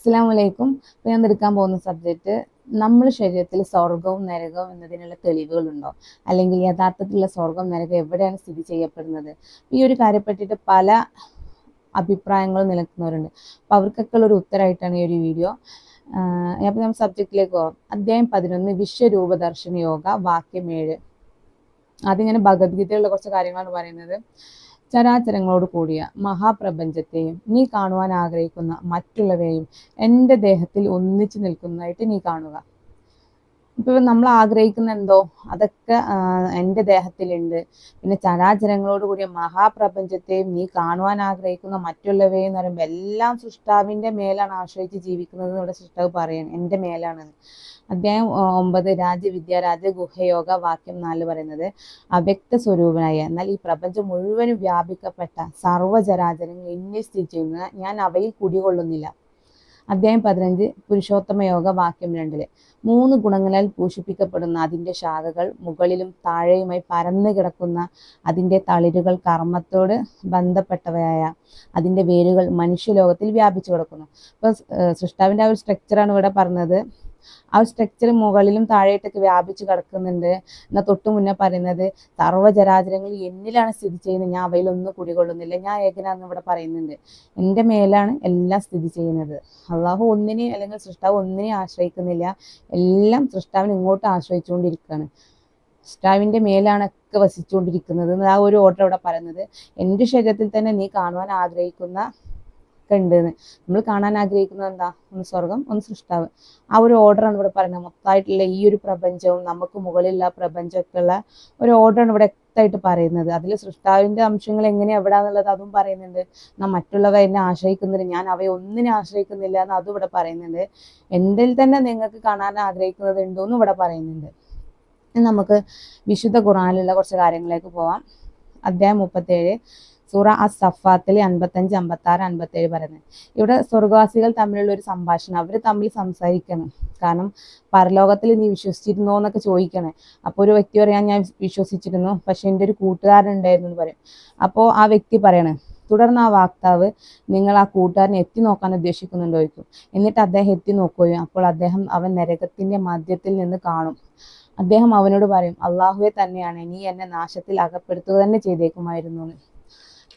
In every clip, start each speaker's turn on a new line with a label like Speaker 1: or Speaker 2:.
Speaker 1: അസ്സാം വലൈക്കും ഞാൻ എടുക്കാൻ പോകുന്ന സബ്ജക്റ്റ് നമ്മുടെ ശരീരത്തിൽ സ്വർഗവും നരകവും എന്നതിനുള്ള തെളിവുകളുണ്ടോ? അല്ലെങ്കിൽ യഥാർത്ഥത്തിലുള്ള സ്വർഗം നരകം എവിടെയാണ് സ്ഥിതി ചെയ്യപ്പെടുന്നത്? ഈ ഒരു കാര്യപ്പെട്ടിട്ട് പല അഭിപ്രായങ്ങളും നിലനിൽക്കുന്നവരുണ്ട്. അപ്പോൾ അവർക്കൊക്കെ ഉള്ള ഒരു ഉത്തരമായിട്ടാണ് ഈ ഒരു വീഡിയോ അപ്പോൾ നമ്മൾ സബ്ജക്റ്റിലേക്ക് പോകാം അധ്യായം പതിനൊന്ന് വിശ്വരൂപദർശന യോഗ വാക്യം ഏഴ്. അതിങ്ങനെ ഭഗവത്ഗീതയിലുള്ള കുറച്ച് കാര്യങ്ങളാണ് പറയുന്നത്. ചരാചരങ്ങളോട് കൂടിയ മഹാപ്രപഞ്ചത്തെയും നീ കാണുവാൻ ആഗ്രഹിക്കുന്ന മറ്റുള്ളവയെയും എന്റെ ദേഹത്തിൽ ഒന്നിച്ചു നിൽക്കുന്നതായിട്ട് നീ കാണുക. ഇപ്പൊ നമ്മൾ ആഗ്രഹിക്കുന്ന എന്തോ അതൊക്കെ എന്റെ ദേഹത്തിലുണ്ട്. പിന്നെ ചരാചരങ്ങളോട് കൂടിയ മഹാപ്രപഞ്ചത്തെയും നീ കാണുവാൻ ആഗ്രഹിക്കുന്ന മറ്റുള്ളവയെയും എന്ന് പറയുമ്പോൾ എല്ലാം സൃഷ്ടാവിന്റെ മേലാണ് ആശ്രയിച്ച് ജീവിക്കുന്നത് ഇവിടെ സൃഷ്ടാവ് പറയുന്നത് എന്റെ മേലാണ്. അദ്ദേഹം ഒമ്പത് രാജവിദ്യ രാജഗുഹയോഗ വാക്യം നാല് പറയുന്നത് അവ്യക്ത സ്വരൂപനായ എന്നാൽ ഈ പ്രപഞ്ചം മുഴുവനും വ്യാപിക്കപ്പെട്ട സർവചരാചരങ്ങൾ എന്നിൽ സ്ഥിതി ചെയ്യുന്ന ഞാൻ അവയിൽ കുടികൊള്ളുന്നില്ല. അധ്യായം പതിനഞ്ച് പുരുഷോത്തമ യോഗ വാക്യം രണ്ടിൽ. മൂന്ന് ഗുണങ്ങളാൽ പൂഷിപ്പിക്കപ്പെടുന്ന അതിന്റെ ശാഖകൾ മുകളിലും താഴെയുമായി പരന്നു കിടക്കുന്ന അതിന്റെ തളിരുകൾ കർമ്മത്തോട് ബന്ധപ്പെട്ടവയായ അതിന്റെ വേരുകൾ മനുഷ്യലോകത്തിൽ വ്യാപിച്ചു കിടക്കുന്നു. അപ്പോൾ സൃഷ്ടാവിന്റെ ആ ഒരു സ്ട്രക്ചറാണ് ഇവിടെ പറഞ്ഞത്. ആ സ്ട്രക്ചർ മുകളിലും താഴേട്ടൊക്കെ വ്യാപിച്ച് കിടക്കുന്നുണ്ട്. എന്നാൽ തൊട്ടു മുന്നേ പറയുന്നത് സർവചരാചരങ്ങൾ എന്നിലാണ് സ്ഥിതി ചെയ്യുന്നത്. ഞാൻ അവയിലൊന്നും കുടികൊള്ളുന്നില്ല. ഞാൻ ഏകനാന്ന് ഇവിടെ പറയുന്നുണ്ട്. എന്റെ മേലാണ് എല്ലാം സ്ഥിതി ചെയ്യുന്നത്. അള്ളാഹു ഒന്നിനെ അല്ലെങ്കിൽ സൃഷ്ടാവ് ഒന്നിനെ ആശ്രയിക്കുന്നില്ല. എല്ലാം സൃഷ്ടാവിനെ ഇങ്ങോട്ട് ആശ്രയിച്ചുകൊണ്ടിരിക്കുകയാണ്. സൃഷ്ടാവിന്റെ മേലാണ് ഒക്കെ വസിച്ചുകൊണ്ടിരിക്കുന്നത്. ആ ഒരു ഓർഡർ ഇവിടെ പറയുന്നത് എന്റെ ശരീരത്തിൽ തന്നെ നീ കാണുവാൻ ആഗ്രഹിക്കുന്ന ഒക്കെ ഉണ്ടെന്ന് നമ്മൾ കാണാൻ ആഗ്രഹിക്കുന്നത് എന്താ? ഒന്ന് സ്വർഗം ഒന്ന് സൃഷ്ടാവ്. ആ ഒരു ഓർഡറാണ് ഇവിടെ പറയുന്നത്. മൊത്തമായിട്ടുള്ള ഈ ഒരു പ്രപഞ്ചവും നമുക്ക് മുകളിലുള്ള പ്രപഞ്ചമൊക്കെ ഉള്ള ഒരു ഓർഡറാണ് ഇവിടെ വ്യക്തമായിട്ട് പറയുന്നത്. അതിൽ സൃഷ്ടാവിന്റെ അംശങ്ങൾ എങ്ങനെ എവിടാന്നുള്ളത് അതും പറയുന്നുണ്ട്. നാം മറ്റുള്ളവ എന്നെ ആശ്രയിക്കുന്നില്ല. ഞാൻ അവയെ ഒന്നിനെ ആശ്രയിക്കുന്നില്ല എന്ന് അതും ഇവിടെ പറയുന്നുണ്ട്. എന്തിൽ തന്നെ നിങ്ങൾക്ക് കാണാൻ ആഗ്രഹിക്കുന്നത് ഉണ്ടോ എന്നും ഇവിടെ പറയുന്നുണ്ട്. നമുക്ക് വിശുദ്ധ ഖുറാനിലുള്ള കുറച്ച് കാര്യങ്ങളിലേക്ക് പോവാം. അധ്യായം മുപ്പത്തേഴ്. സൂറ അസ് സഫാത്തിൽ ആറ് അൻപത്തി ഏഴ് പറയുന്നത്. ഇവിടെ സ്വർഗവാസികൾ തമ്മിലുള്ള ഒരു സംഭാഷണം. അവർ തമ്മിൽ സംസാരിക്കണം. കാരണം പരലോകത്തിൽ നീ വിശ്വസിച്ചിരുന്നോ എന്നൊക്കെ ചോദിക്കണേ. അപ്പോൾ ഒരു വ്യക്തി പറയാൻ ഞാൻ വിശ്വസിച്ചിരുന്നു. പക്ഷെ എന്റെ ഒരു കൂട്ടുകാരൻ ഉണ്ടായിരുന്നു എന്ന് പറയും. അപ്പോൾ ആ വ്യക്തി പറയണേ തുടർന്ന് ആ വാക്താവ് നിങ്ങൾ ആ കൂട്ടുകാരനെ എത്തി നോക്കാൻ ഉദ്ദേശിക്കുന്നുണ്ടോ? ചോദിക്കും. എന്നിട്ട് അദ്ദേഹം എത്തി നോക്കുകയും അപ്പോൾ അദ്ദേഹം അവൻ നരകത്തിന്റെ മധ്യത്തിൽ നിന്ന് കാണും. അദ്ദേഹം അവനോട് പറയും അള്ളാഹുവെ തന്നെയാണ്. നീ എന്നെ നാശത്തിൽ അകപ്പെടുത്തുക തന്നെ ചെയ്തേക്കുമായിരുന്നു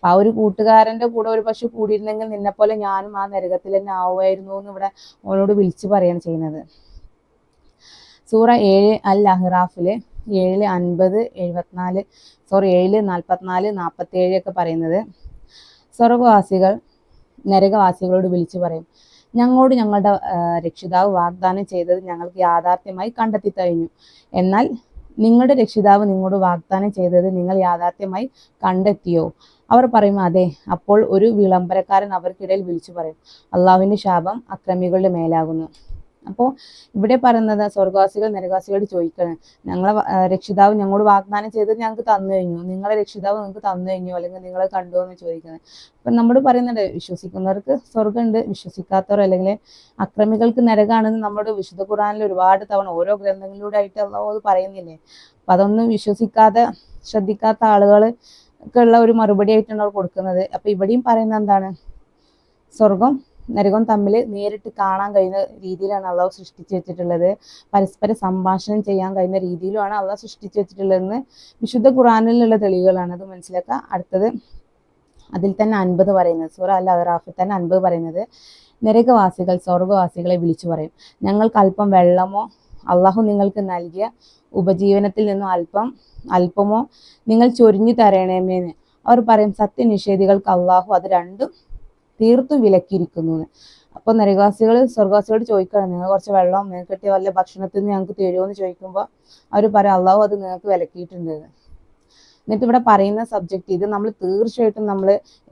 Speaker 1: ആ ഒരു കൂട്ടുകാരന്റെ കൂടെ ഒരു പക്ഷെ കൂടിയിരുന്നെങ്കിൽ നിന്നെ പോലെ ഞാനും ആ നരകത്തിൽ തന്നെ ആവുമായിരുന്നു എന്ന് ഇവിടെ അവനോട് വിളിച്ചു പറയാണ് ചെയ്യുന്നത്. സൂറ ഏഴ് അൽ അഹ്റാഫിൽ ഏഴിൽ അൻപത് എഴുപത്തിനാല് സോറി ഏഴിൽ നാൽപ്പത്തിനാല് നാൽപ്പത്തി ഏഴ് ഒക്കെ പറയുന്നത്. സ്വർഗവാസികൾ നരകവാസികളോട് വിളിച്ചു പറയും ഞങ്ങളോട് ഞങ്ങളുടെ രക്ഷിതാവ് വാഗ്ദാനം ചെയ്തത് ഞങ്ങൾക്ക് യാഥാർത്ഥ്യമായി കണ്ടെത്തി കഴിഞ്ഞു. എന്നാൽ നിങ്ങളുടെ രക്ഷിതാവ് നിങ്ങളോട് വാഗ്ദാനം ചെയ്തത് നിങ്ങൾ യാഥാർത്ഥ്യമായി കണ്ടെത്തിയോ? അവർ പറയും അതെ അപ്പോൾ ഒരു വിളംബരക്കാരൻ അവർക്കിടയിൽ വിളിച്ചു പറയും. അള്ളാഹുവിന്റെ ശാപം അക്രമികളുടെ മേലാകുന്നു. അപ്പോൾ ഇവിടെ പറയുന്നത് സ്വർഗവാസികൾ നരകവാസികളോട് ചോദിക്കണം ഞങ്ങളെ രക്ഷിതാവ് ഞങ്ങളോട് വാഗ്ദാനം ചെയ്തത് ഞങ്ങൾക്ക് തന്നു കഴിഞ്ഞു. നിങ്ങളെ രക്ഷിതാവ് നിങ്ങൾക്ക് തന്നു കഴിഞ്ഞു അല്ലെങ്കിൽ നിങ്ങളെ കണ്ടു എന്ന് ചോദിക്കുന്നത്. അപ്പം നമ്മൾ പറയുന്നുണ്ട് വിശ്വസിക്കുന്നവർക്ക് സ്വർഗമുണ്ട് വിശ്വസിക്കാത്തവർ അല്ലെങ്കിൽ അക്രമികൾക്ക് നരകാണെന്ന് നമ്മുടെ വിശുദ്ധ ഖുറാനിൽ ഒരുപാട് തവണ ഓരോ ഗ്രന്ഥങ്ങളിലൂടെ ആയിട്ട് അത് പറയുന്നില്ലേ? അപ്പം അതൊന്നും വിശ്വസിക്കാതെ ശ്രദ്ധിക്കാത്ത ആളുകൾ ഉള്ള ഒരു മറുപടി ആയിട്ടാണ് അവർ കൊടുക്കുന്നത്. അപ്പൊ ഇവിടെയും പറയുന്നത് എന്താണ്? സ്വർഗം നരകം തമ്മിൽ നേരിട്ട് കാണാൻ കഴിയുന്ന രീതിയിലാണ് അള്ളാഹു സൃഷ്ടിച്ചു വെച്ചിട്ടുള്ളത്. പരസ്പര സംഭാഷണം ചെയ്യാൻ കഴിയുന്ന രീതിയിലുമാണ് അള്ളാഹ് സൃഷ്ടിച്ചു വെച്ചിട്ടുള്ളതെന്ന് വിശുദ്ധ ഖുറാനിലുള്ള തെളിവുകളാണ് അത് മനസ്സിലാക്കുക. അടുത്തത് അതിൽ തന്നെ അൻപത് പറയുന്നത്. സൂറ അൽ അറാഫിൽ തന്നെ അൻപത് പറയുന്നത്. നരകവാസികൾ സ്വർഗവാസികളെ വിളിച്ചു പറയും. ഞങ്ങൾക്ക് അല്പം വെള്ളമോ? അള്ളാഹു നിങ്ങൾക്ക് നൽകിയ ഉപജീവനത്തിൽ നിന്നും അല്പം അല്പമോ നിങ്ങൾ ചൊരിഞ്ഞു തരണമേന്ന്. അവർ പറയും സത്യനിഷേധികൾക്ക് അള്ളാഹു അത് രണ്ടും തീർത്തും വിലക്കിയിരിക്കുന്നു. അപ്പൊ നരകവാസികൾ സ്വർഗവാസികളോട് ചോദിക്കണം നിങ്ങൾ കുറച്ച് വെള്ളം നിങ്ങൾക്ക് കിട്ടിയ വല്ല ഭക്ഷണത്തിൽ നിന്ന് ഞങ്ങൾക്ക് തരുമോ എന്ന് ചോദിക്കുമ്പോൾ അവർ പറയും അള്ളാഹു അത് നിങ്ങൾക്ക് വിലക്കിയിട്ടുണ്ട്. എന്നിട്ട് ഇവിടെ പറയുന്ന സബ്ജക്റ്റ് ഇത് നമ്മൾ തീർച്ചയായിട്ടും നമ്മൾ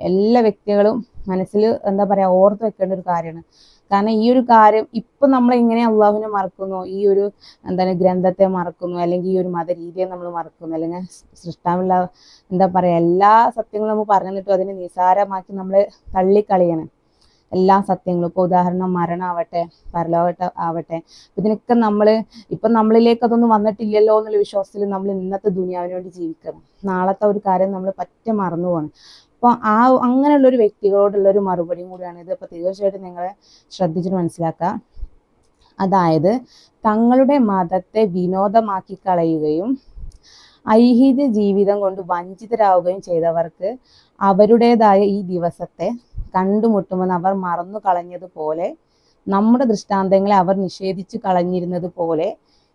Speaker 1: എല്ലാ വ്യക്തികളും മനസ്സിൽ എന്താ പറയാ ഓർത്ത് വെക്കേണ്ട ഒരു കാര്യമാണ്. കാരണം ഈ ഒരു കാര്യം ഇപ്പൊ നമ്മൾ എങ്ങനെ അള്ളാഹുവിനെ മറക്കുന്നു? ഈ ഒരു എന്താണ് ഗ്രന്ഥത്തെ മറക്കുന്നു? അല്ലെങ്കിൽ ഈ ഒരു മതരീതിയെ നമ്മൾ മറക്കുന്നു? അല്ലെങ്കിൽ സൃഷ്ടാവുള്ള എന്താ പറയാ എല്ലാ സത്യങ്ങളും നമ്മൾ പറഞ്ഞിട്ടും അതിനെ നിസാരമാക്കി നമ്മൾ തള്ളിക്കളിയണം. എല്ലാ സത്യങ്ങളും. ഇപ്പോൾ ഉദാഹരണം മരണമാവട്ടെ പരലോകട്ടെ ആവട്ടെ. ഇതിനൊക്കെ നമ്മൾ ഇപ്പം നമ്മളിലേക്ക് അതൊന്നും വന്നിട്ടില്ലല്ലോ എന്നുള്ള വിശ്വാസത്തിൽ നമ്മൾ ഇന്നത്തെ ദുനിയാവിന് വേണ്ടി ജീവിക്കണം. നാളത്തെ ഒരു കാര്യം നമ്മൾ പറ്റ മറന്നു പോകണം. അപ്പോൾ ആ അങ്ങനെയുള്ള ഒരു വ്യക്തികളോടുള്ള ഒരു മറുപടിയും കൂടിയാണ് ഇത്. അപ്പോൾ തീർച്ചയായിട്ടും നിങ്ങൾ ശ്രദ്ധിച്ചിട്ട് മനസ്സിലാക്കുക. അതായത് തങ്ങളുടെ മതത്തെ വിനോദമാക്കി കളയുകയും ഐഹിക ജീവിതം കൊണ്ട് വഞ്ചിതരാവുകയും ചെയ്തവർക്ക് അവരുടേതായ ഈ ദിവസത്തെ കണ്ടുമുട്ടുമെന്ന് അവർ മറന്നു കളഞ്ഞതുപോലെ നമ്മുടെ ദൃഷ്ടാന്തങ്ങളെ അവർ നിഷേധിച്ചു കളഞ്ഞിരുന്നത് പോലെ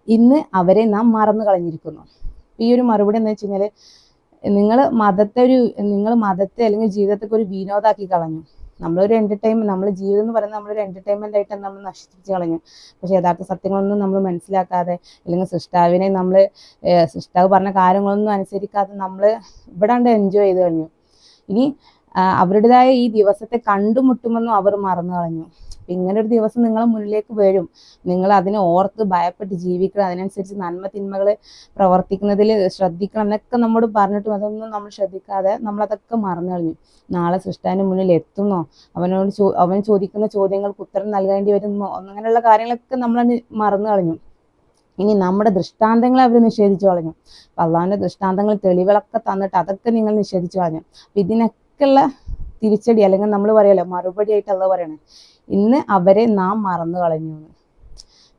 Speaker 1: ഇന്ന് അവരെ നാം മറന്നു കളഞ്ഞിരിക്കുന്നു. ഈ ഒരു മറുപടി എന്ന് വെച്ച് കഴിഞ്ഞാൽ നിങ്ങൾ മതത്തെ ഒരു നിങ്ങൾ മതത്തെ അല്ലെങ്കിൽ ജീവിതത്തെ ഒരു വിനോദാക്കി കളഞ്ഞു. നമ്മളൊരു എന്റർടൈൻമെന്റ് നമ്മൾ ജീവിതം എന്ന് പറയുന്നത് നമ്മളൊരു എന്റർടൈൻമെന്റ് ആയിട്ട് നമ്മൾ നശിപ്പിച്ച് കളഞ്ഞു. പക്ഷേ യഥാർത്ഥ സത്യങ്ങളൊന്നും നമ്മൾ മനസ്സിലാക്കാതെ അല്ലെങ്കിൽ സൃഷ്ടാവിനെ നമ്മൾ സൃഷ്ടാവ് പറഞ്ഞ കാര്യങ്ങളൊന്നും അനുസരിക്കാതെ നമ്മൾ ഇവിടെ കണ്ട് എൻജോയ് ചെയ്ത് കഴിഞ്ഞു ഇനി അവരുടേതായ ഈ ദിവസത്തെ കണ്ടുമുട്ടുമെന്നും അവർ മറന്നു കളഞ്ഞു. ഇങ്ങനെ ഒരു ദിവസം നിങ്ങളെ മുന്നിലേക്ക് വരും. നിങ്ങൾ അതിനെ ഓർത്ത് ഭയപ്പെട്ട് ജീവിക്കണം. അതിനനുസരിച്ച് നന്മ തിന്മകൾ പ്രവർത്തിക്കുന്നതിൽ ശ്രദ്ധിക്കണം എന്നൊക്കെ നമ്മോട് പറഞ്ഞിട്ടും അതൊന്നും നമ്മൾ ശ്രദ്ധിക്കാതെ നമ്മളതൊക്കെ മറന്നു കളഞ്ഞു. നാളെ സൃഷ്ടാന് മുന്നിൽ എത്തുന്നോ? അവനോട് ചോ അവൻ ചോദിക്കുന്ന ചോദ്യങ്ങൾക്ക് ഉത്തരം നൽകേണ്ടി വരുന്നോ? അങ്ങനെയുള്ള കാര്യങ്ങളൊക്കെ നമ്മൾ മറന്നു കളഞ്ഞു. ഇനി നമ്മുടെ ദൃഷ്ടാന്തങ്ങളെ അവർ നിഷേധിച്ചു കളഞ്ഞു. അപ്പൊ അള്ളാഹിന്റെ ദൃഷ്ടാന്തങ്ങൾ തെളിവുകളൊക്കെ തന്നിട്ട് അതൊക്കെ നിങ്ങൾ നിഷേധിച്ചു കളഞ്ഞു. അപ്പൊ ഇതിനൊക്കെയുള്ള തിരിച്ചടി അല്ലെങ്കിൽ നമ്മൾ പറയല്ലോ മറുപടി ആയിട്ട് അല്ല പറയണേ ഇന്ന് അവരെ നാം മറന്നു കളഞ്ഞു.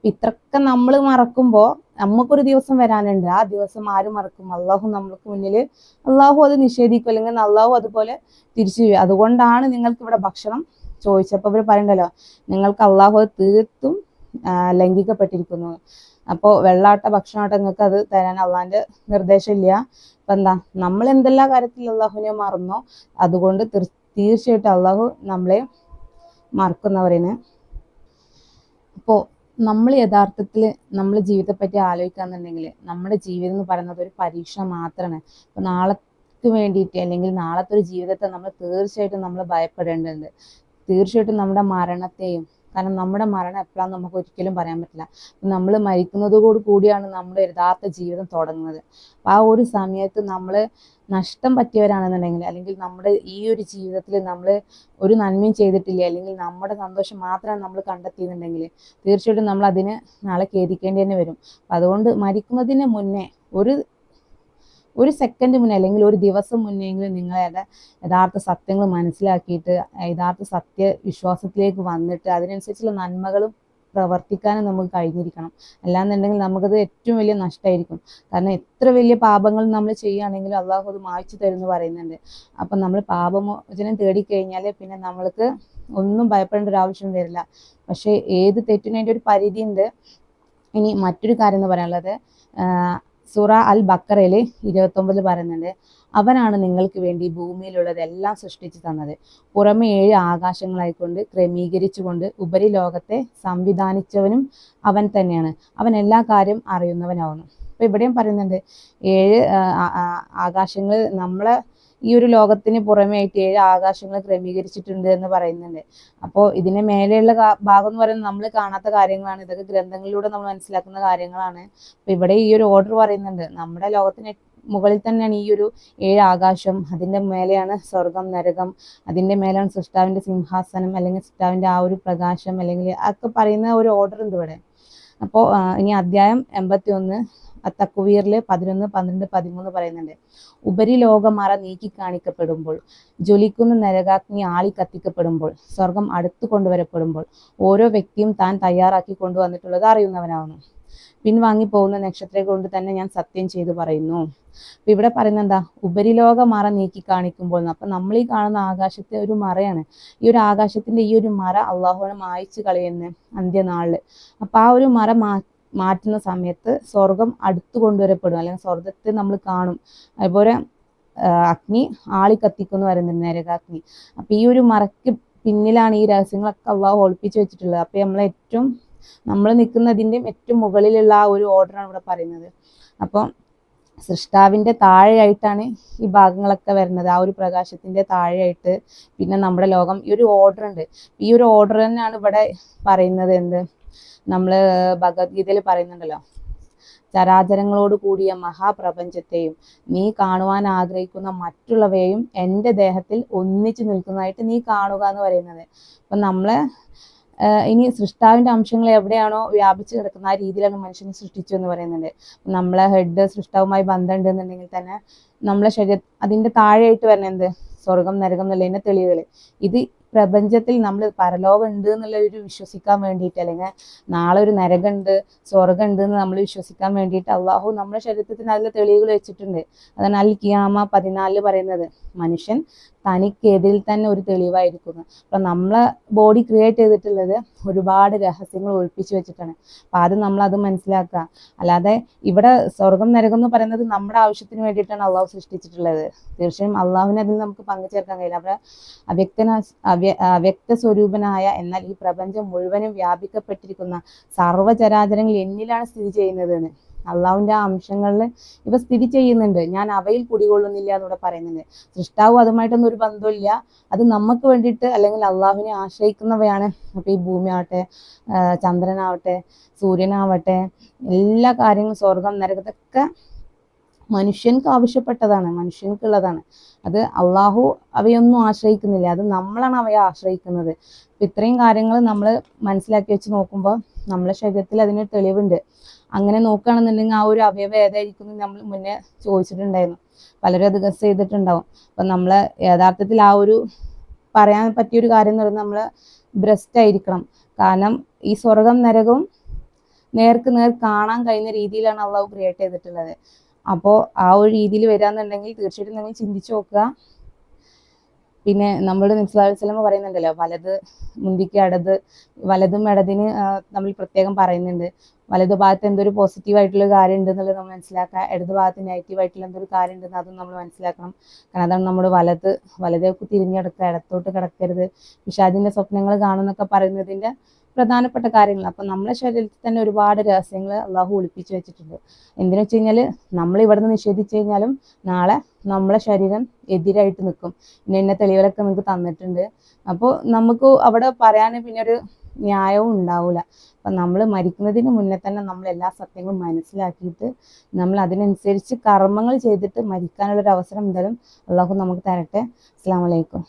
Speaker 1: ഇത്രയൊക്കെ നമ്മൾ മറക്കുമ്പോൾ നമുക്കൊരു ദിവസം വരാനുണ്ട്. ആ ദിവസം ആരും മറക്കും? അള്ളാഹു നമ്മൾക്ക് മുന്നിൽ അള്ളാഹു അത് നിഷേധിക്കും. അല്ലെങ്കിൽ അള്ളാഹു അതുപോലെ തിരിച്ചു അതുകൊണ്ടാണ് നിങ്ങൾക്ക് ഇവിടെ ഭക്ഷണം ചോദിച്ചപ്പോൾ അവർ പറയണ്ടല്ലോ നിങ്ങൾക്ക് അള്ളാഹു അത് തീർത്തും ലംഘിക്കപ്പെട്ടിരിക്കുന്നു. അപ്പോൾ വെള്ളാട്ട ഭക്ഷണമായിട്ട് നിങ്ങൾക്ക് അത് തരാൻ അള്ളാഹിന്റെ നിർദ്ദേശമില്ല അപ്പൊ എന്താ നമ്മൾ എന്തെല്ലാം കാര്യത്തിൽ അള്ളാഹുവിനെ മറന്നോ അതുകൊണ്ട് തീർ- തീർച്ചയായിട്ടും അള്ളാഹു നമ്മളെ മറക്കുന്നവരിന് അപ്പോൾ നമ്മൾ യഥാർത്ഥത്തിൽ നമ്മൾ ജീവിതത്തെ പറ്റി ആലോചിക്കാന്നുണ്ടെങ്കിൽ നമ്മുടെ ജീവിതം എന്ന് പറയുന്നത് ഒരു പരീക്ഷ മാത്രമാണ്. അപ്പോൾ നാളേക്ക് വേണ്ടിയിട്ട് അല്ലെങ്കിൽ നാളത്തെ ഒരു ജീവിതത്തെ നമ്മൾ തീർച്ചയായിട്ടും നമ്മൾ ഭയപ്പെടേണ്ടതുണ്ട്. തീർച്ചയായിട്ടും നമ്മുടെ മരണത്തെയും കാരണം നമ്മുടെ മരണം എപ്പോഴാന്ന് നമുക്ക് ഒരിക്കലും പറയാൻ പറ്റില്ല. നമ്മൾ മരിക്കുന്നതോടു കൂടിയാണ് നമ്മുടെ യഥാർത്ഥ ജീവിതം തുടങ്ങുന്നത്. അപ്പോൾ ആ ഒരു സമയത്ത് നമ്മൾ നഷ്ടം പറ്റിയവരാണെന്നുണ്ടെങ്കിൽ അല്ലെങ്കിൽ നമ്മുടെ ഈ ഒരു ജീവിതത്തിൽ നമ്മൾ ഒരു നന്മയും ചെയ്തിട്ടില്ല അല്ലെങ്കിൽ നമ്മുടെ സന്തോഷം മാത്രമാണ് നമ്മൾ കണ്ടെത്തിയെന്നുണ്ടെങ്കിൽ തീർച്ചയായിട്ടും നമ്മൾ അതിന് നാളെ ഖേദിക്കേണ്ടി തന്നെ വരും. അതുകൊണ്ട് മരിക്കുന്നതിന് മുന്നേ ഒരു ഒരു സെക്കൻഡ് മുന്നേ അല്ലെങ്കിൽ ഒരു ദിവസം മുന്നെങ്കിലും നിങ്ങളുടെ യഥാർത്ഥ സത്യങ്ങൾ മനസ്സിലാക്കിയിട്ട് യഥാർത്ഥ സത്യ വിശ്വാസത്തിലേക്ക് വന്നിട്ട് അതിനനുസരിച്ചുള്ള നന്മകളും പ്രവർത്തിക്കാനും നമുക്ക് കഴിഞ്ഞിരിക്കണം. അല്ലാന്നുണ്ടെങ്കിൽ നമുക്കത് ഏറ്റവും വലിയ നഷ്ടമായിരിക്കും. കാരണം എത്ര വലിയ പാപങ്ങൾ നമ്മൾ ചെയ്യുകയാണെങ്കിലും അള്ളാഹു അത് മായ്ച്ചു തരുമെന്ന് പറയുന്നുണ്ട്. അപ്പം നമ്മൾ പാപമോചനം തേടിക്കഴിഞ്ഞാൽ പിന്നെ നമ്മൾക്ക് ഒന്നും ഭയപ്പെടേണ്ട ഒരു ആവശ്യം വരില്ല. പക്ഷേ ഏത് തെറ്റിനും ഒരു പരിധിയുണ്ട്. ഇനി മറ്റൊരു കാര്യം എന്ന് പറയാനുള്ളത് സൂറ അൽ ബക്കറയിൽ ഇരുപത്തൊമ്പതിൽ പറയുന്നുണ്ട് അവനാണ് നിങ്ങൾക്ക് വേണ്ടി ഭൂമിയിലുള്ളതെല്ലാം സൃഷ്ടിച്ചു തന്നത്. പുറമെ ഏഴ് ആകാശങ്ങളായിക്കൊണ്ട് ക്രമീകരിച്ചുകൊണ്ട് ഉപരിലോകത്തെ സംവിധാനിച്ചവനും അവൻ തന്നെയാണ്. അവൻ എല്ലാ കാര്യം അറിയുന്നവനാവുന്നു. അപ്പൊ ഇവിടെയും പറയുന്നുണ്ട് ഏഴ് ആകാശങ്ങൾ നമ്മളെ ഈ ഒരു ലോകത്തിന് പുറമേ ആയിട്ട് ഏഴ് ആകാശങ്ങൾ ക്രമീകരിച്ചിട്ടുണ്ട് എന്ന് പറയുന്നുണ്ട്. അപ്പോൾ ഇതിന് മേലെയുള്ള ഭാഗം എന്ന് പറയുന്നത് നമ്മൾ കാണാത്ത കാര്യങ്ങളാണ്. ഇതൊക്കെ ഗ്രന്ഥങ്ങളിലൂടെ നമ്മൾ മനസ്സിലാക്കുന്ന കാര്യങ്ങളാണ്. അപ്പൊ ഇവിടെ ഈ ഒരു ഓർഡർ പറയുന്നുണ്ട്. നമ്മുടെ ലോകത്തിന് മുകളിൽ തന്നെയാണ് ഈ ഒരു ഏഴ് ആകാശം. അതിന്റെ മേലെയാണ് സ്വർഗം നരകം. അതിന്റെ മേലാണ് സൃഷ്ടാവിന്റെ സിംഹാസനം അല്ലെങ്കിൽ സൃഷ്ടാവിന്റെ ആ ഒരു പ്രകാശം അല്ലെങ്കിൽ ഒക്കെ പറയുന്ന ഒരു ഓർഡർ ഉണ്ട് ഇവിടെ. അപ്പോൾ ഇനി അധ്യായം എൺപത്തി ഒന്ന് തക്കുവീറിൽ പതിനൊന്ന് പന്ത്രണ്ട് പതിമൂന്ന് പറയുന്നുണ്ട്. ഉപരിലോകമറ നീക്കി കാണിക്കപ്പെടുമ്പോൾ ജ്വലിക്കുന്ന നരകാഗ്നി ആളി കത്തിക്കപ്പെടുമ്പോൾ സ്വർഗം അടുത്തു കൊണ്ടുവരപ്പെടുമ്പോൾ ഓരോ വ്യക്തിയും താൻ തയ്യാറാക്കി കൊണ്ടുവന്നിട്ടുള്ളത് അറിയുന്നവനാവുന്നു. പിൻവാങ്ങി പോകുന്ന നക്ഷത്രം കൊണ്ട് തന്നെ ഞാൻ സത്യം ചെയ്തു പറയുന്നു. അപ്പൊ ഇവിടെ പറയുന്ന എന്താ? ഉപരിലോക മറ നീക്കി കാണിക്കുമ്പോൾ. അപ്പൊ നമ്മൾ ഈ കാണുന്ന ആകാശത്തെ ഒരു മറയാണ്. ഈ ഒരു ആകാശത്തിന്റെ ഈ ഒരു മറ അള്ളാഹുവിനെ മായ്ച്ചു കളയുന്ന അന്ത്യനാളിൽ. അപ്പൊ ആ ഒരു മറ മാ മാറ്റുന്ന സമയത്ത് സ്വർഗം അടുത്തു കൊണ്ടുവരപ്പെടും. അല്ലെങ്കിൽ സ്വർഗത്തെ നമ്മൾ കാണും. അതുപോലെ അഗ്നി ആളി കത്തിക്കുന്നു പറയുന്നുണ്ട് നരകാഗ്നി. അപ്പൊ ഈ ഒരു മറയ്ക്ക് പിന്നിലാണ് ഈ രഹസ്യങ്ങളൊക്കെ അള്ളാഹു ഒളിപ്പിച്ചു വെച്ചിട്ടുള്ളത്. അപ്പൊ നമ്മൾ ഏറ്റവും നമ്മൾ നിൽക്കുന്നതിന്റെയും ഏറ്റവും മുകളിലുള്ള ആ ഒരു ഓർഡറാണ് ഇവിടെ പറയുന്നത്. അപ്പോൾ സൃഷ്ടാവിന്റെ താഴെയായിട്ടാണ് ഈ ഭാഗങ്ങളൊക്കെ വരുന്നത്. ആ ഒരു പ്രകാശത്തിന്റെ താഴെയായിട്ട് പിന്നെ നമ്മുടെ ലോകം ഈ ഒരു ഓർഡർ ഉണ്ട്. ഈ ഒരു ഓർഡർ തന്നെയാണ് ഇവിടെ പറയുന്നത് എന്ത്? നമ്മൾ ഭഗവത്ഗീതയിൽ പറയുന്നുണ്ടല്ലോ ചരാചരങ്ങളോട് കൂടിയ മഹാപ്രപഞ്ചത്തെയും നീ കാണുവാൻ ആഗ്രഹിക്കുന്ന മറ്റുള്ളവയെയും എന്റെ ദേഹത്തിൽ ഒന്നിച്ചു നിൽക്കുന്നതായിട്ട് നീ കാണുക എന്ന് പറയുന്നത്. അപ്പം നമ്മളെ ഇനി സൃഷ്ടാവിന്റെ അംശങ്ങൾ എവിടെയാണോ വ്യാപിച്ചു കിടക്കുന്ന ആ രീതിയിലാണ് മനുഷ്യനെ സൃഷ്ടിച്ചു എന്ന് പറയുന്നുണ്ട്. നമ്മളെ ഹെഡ് സൃഷ്ടാവുമായി ബന്ധമുണ്ട് എന്നുണ്ടെങ്കിൽ തന്നെ നമ്മളെ ശരീരം അതിന്റെ താഴെയായിട്ട് വരുന്നത് സ്വർഗം നരകം എന്നുള്ളതിന്റെ തെളിവുകൾ ഇത് പ്രപഞ്ചത്തിൽ നമ്മൾ പരലോകം ഉണ്ട് എന്നുള്ള ഒരു വിശ്വസിക്കാൻ വേണ്ടിയിട്ട് അല്ലെങ്കിൽ നാളെ ഒരു നരകമുണ്ട് സ്വർഗം ഉണ്ട് എന്ന് നമ്മൾ വിശ്വസിക്കാൻ വേണ്ടിയിട്ട് അള്ളാഹു നമ്മുടെ ശരീരത്തിൽ നല്ല തെളിവുകൾ വെച്ചിട്ടുണ്ട്. അതാണ് അൽ കിയാമ പതിനാലിൽ പറയുന്നത്. മനുഷ്യൻ തനിക്കെതിരിൽ തന്നെ ഒരു തെളിവായിരിക്കുന്നു അപ്പം നമ്മളെ ബോഡി ക്രിയേറ്റ് ചെയ്തിട്ടുള്ളത് ഒരുപാട് രഹസ്യങ്ങൾ ഒളിപ്പിച്ചു വെച്ചിട്ടാണ്. അപ്പം അത് മനസ്സിലാക്കുക. അല്ലാതെ ഇവിടെ സ്വർഗം നരകം എന്ന് പറയുന്നത് നമ്മുടെ ആവശ്യത്തിന് വേണ്ടിയിട്ടാണ് അള്ളാഹു സൃഷ്ടിച്ചിട്ടുള്ളത്. തീർച്ചയായും അള്ളാഹുവിനെ അതിൽ നമുക്ക് പങ്കുചേർക്കാൻ കഴിയില്ല. അവിടെ അവ്യക്തന അവ്യ അവ്യക്ത സ്വരൂപനായ എന്നാൽ ഈ പ്രപഞ്ചം മുഴുവനും വ്യാപിക്കപ്പെട്ടിരിക്കുന്ന സർവചരാചരങ്ങൾ എന്നിലാണ് സ്ഥിതി ചെയ്യുന്നത് എന്ന് അള്ളാഹുവിന്റെ ആ അംശങ്ങളിൽ ഇവ സ്ഥിതി ചെയ്യുന്നുണ്ട്. ഞാൻ അവയിൽ കുടികൊള്ളുന്നില്ല എന്നിവിടെ പറയുന്നുണ്ട്. സൃഷ്ടാവ് അതുമായിട്ടൊന്നും ഒരു ബന്ധമില്ല അത് നമുക്ക് വേണ്ടിയിട്ട് അല്ലെങ്കിൽ അള്ളാഹുവിനെ ആശ്രയിക്കുന്നവയാണ്. അപ്പോൾ ഈ ഭൂമി ആവട്ടെ ചന്ദ്രനാവട്ടെ സൂര്യനാവട്ടെ എല്ലാ കാര്യങ്ങളും സ്വർഗം നരകത്തൊക്കെ മനുഷ്യൻക്ക് ആവശ്യപ്പെട്ടതാണ് മനുഷ്യൻക്കുള്ളതാണ്. അത് അള്ളാഹു അവയൊന്നും ആശ്രയിക്കുന്നില്ല. അത് നമ്മളാണ് അവയെ ആശ്രയിക്കുന്നത്. ഇത്രയും കാര്യങ്ങൾ നമ്മൾ മനസ്സിലാക്കി വെച്ച് നോക്കുമ്പോൾ നമ്മളെ ശരീരത്തിൽ അതിന് തെളിവുണ്ട്. അങ്ങനെ നോക്കുകയാണെന്നുണ്ടെങ്കിൽ ആ ഒരു അവയവ ഏതായിരിക്കും നമ്മൾ മുന്നേ ചോദിച്ചിട്ടുണ്ടായിരുന്നു. പലരും അത് ഗസ് ചെയ്തിട്ടുണ്ടാവും. അപ്പം നമ്മളെ യഥാർത്ഥത്തിൽ ആ ഒരു പറയാൻ പറ്റിയ ഒരു കാര്യം എന്ന് പറയുന്നത് നമ്മൾ ബ്രസ്റ്റ് ആയിരിക്കണം. കാരണം ഈ സ്വർഗം നരകവും നേർക്ക് നേർ കാണാൻ കഴിയുന്ന രീതിയിലാണ് അള്ളാഹു ക്രിയേറ്റ് ചെയ്തിട്ടുള്ളത്. അപ്പോൾ ആ ഒരു രീതിയിൽ വരാന്നുണ്ടെങ്കിൽ തീർച്ചയായിട്ടും നിങ്ങൾ ചിന്തിച്ചു നോക്കുക. പിന്നെ നമ്മുടെ നിസ്ലാസ്ലമ പറയുന്നുണ്ടല്ലോ വലത് മുന്തിക്ക് ഇടത് വലതും ഇടതിന് നമ്മൾ പ്രത്യേകം പറയുന്നുണ്ട്. വലതു ഭാഗത്ത് എന്തൊരു പോസിറ്റീവ് ആയിട്ടുള്ള കാര്യം ഉണ്ടെന്നുള്ളത് നമ്മൾ മനസ്സിലാക്കുക. ഇടത് ഭാഗത്ത് നെഗറ്റീവ് ആയിട്ടുള്ള എന്തൊരു കാര്യം ഉണ്ടെന്ന് അതും നമ്മൾ മനസ്സിലാക്കണം. കാരണം അതാണ് നമ്മൾ വലത് വലതേക്ക് തിരിഞ്ഞെടുക്കുക ഇടത്തോട്ട് കിടക്കരുത്. വിഷാദിന്റെ സ്വപ്നങ്ങൾ കാണുന്നൊക്കെ പറയുന്നതിന്റെ പ്രധാനപ്പെട്ട കാര്യങ്ങൾ. അപ്പം നമ്മുടെ ശരീരത്തിൽ തന്നെ ഒരുപാട് രഹസ്യങ്ങൾ അള്ളാഹു ഒളിപ്പിച്ചു വെച്ചിട്ടുണ്ട്. എന്തിനു വെച്ച് കഴിഞ്ഞാൽ നമ്മൾ ഇവിടുന്ന് നിഷേധിച്ചു കഴിഞ്ഞാലും നാളെ നമ്മളെ ശരീരം എതിരായിട്ട് നിൽക്കും ഇന്ന ഇന്ന തെളിവുകളൊക്കെ നമുക്ക് തന്നിട്ടുണ്ട്. അപ്പോൾ നമുക്ക് അവിടെ പറയാൻ പിന്നെ ഒരു ന്യായവും ഉണ്ടാവില്ല അപ്പം നമ്മൾ മരിക്കുന്നതിന് മുന്നേ തന്നെ നമ്മൾ എല്ലാ സത്യങ്ങളും മനസ്സിലാക്കിയിട്ട് നമ്മൾ അതിനനുസരിച്ച് കർമ്മങ്ങൾ ചെയ്തിട്ട് മരിക്കാനുള്ളൊരു അവസരം എന്തായാലും അള്ളാഹു നമുക്ക് തരട്ടെ. അസ്സാം വലൈക്കും